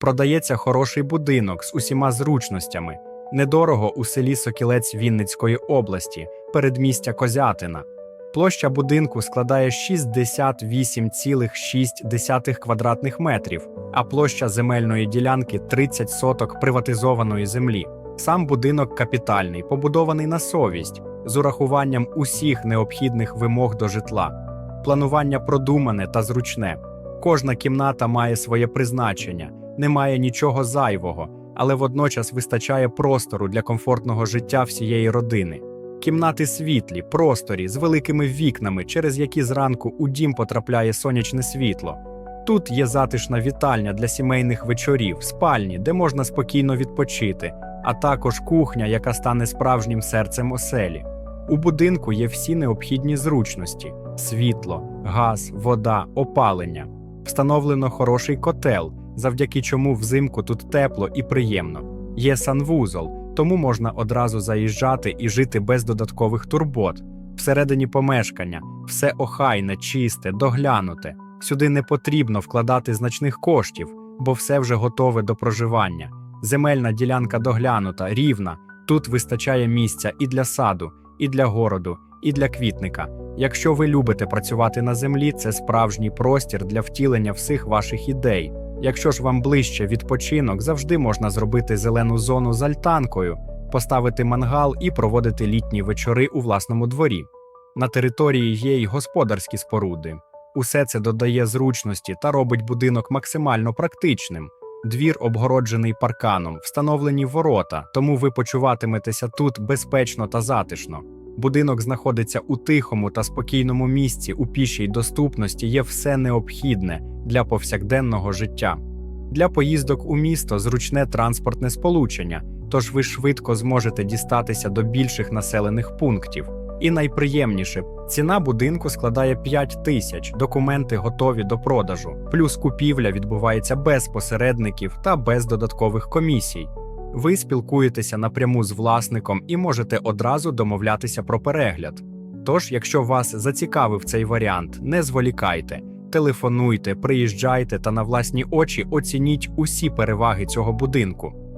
Продається хороший будинок з усіма зручностями, недорого у селі Сокілець Вінницької області, передмістя Козятина. Площа будинку складає 68,6 квадратних метрів, а площа земельної ділянки 30 соток приватизованої землі. Сам будинок капітальний, побудований на совість, з урахуванням усіх необхідних вимог до житла. Планування продумане та зручне. Кожна кімната має своє призначення, немає нічого зайвого, але водночас вистачає простору для комфортного життя всієї родини. Кімнати світлі, просторі з великими вікнами, через які зранку у дім потрапляє сонячне світло. Тут є затишна вітальня для сімейних вечорів, спальні, де можна спокійно відпочити, а також кухня, яка стане справжнім серцем оселі. У будинку є всі необхідні зручності: світло, газ, вода, опалення. Встановлено хороший котел, завдяки чому взимку тут тепло і приємно. Є санвузол, тому можна одразу заїжджати і жити без додаткових турбот. Всередині помешкання все охайне, чисте, доглянуте. Сюди не потрібно вкладати значних коштів, бо все вже готове до проживання. Земельна ділянка доглянута, рівна. Тут вистачає місця і для саду, і для городу, і для квітника. Якщо ви любите працювати на землі, це справжній простір для втілення всіх ваших ідей. Якщо ж вам ближче відпочинок, завжди можна зробити зелену зону з альтанкою, поставити мангал і проводити літні вечори у власному дворі. На території є й господарські споруди. Усе це додає зручності та робить будинок максимально практичним. Двір обгороджений парканом, встановлені ворота, тому ви почуватиметеся тут безпечно та затишно. Будинок знаходиться у тихому та спокійному місці, у пішій доступності є все необхідне для повсякденного життя. Для поїздок у місто зручне транспортне сполучення, тож ви швидко зможете дістатися до більших населених пунктів. І найприємніше, ціна будинку складає 5 тисяч, документи готові до продажу, плюс купівля відбувається без посередників та без додаткових комісій. Ви спілкуєтеся напряму з власником і можете одразу домовлятися про перегляд. Тож, якщо вас зацікавив цей варіант, не зволікайте, телефонуйте, приїжджайте та на власні очі оцініть усі переваги цього будинку.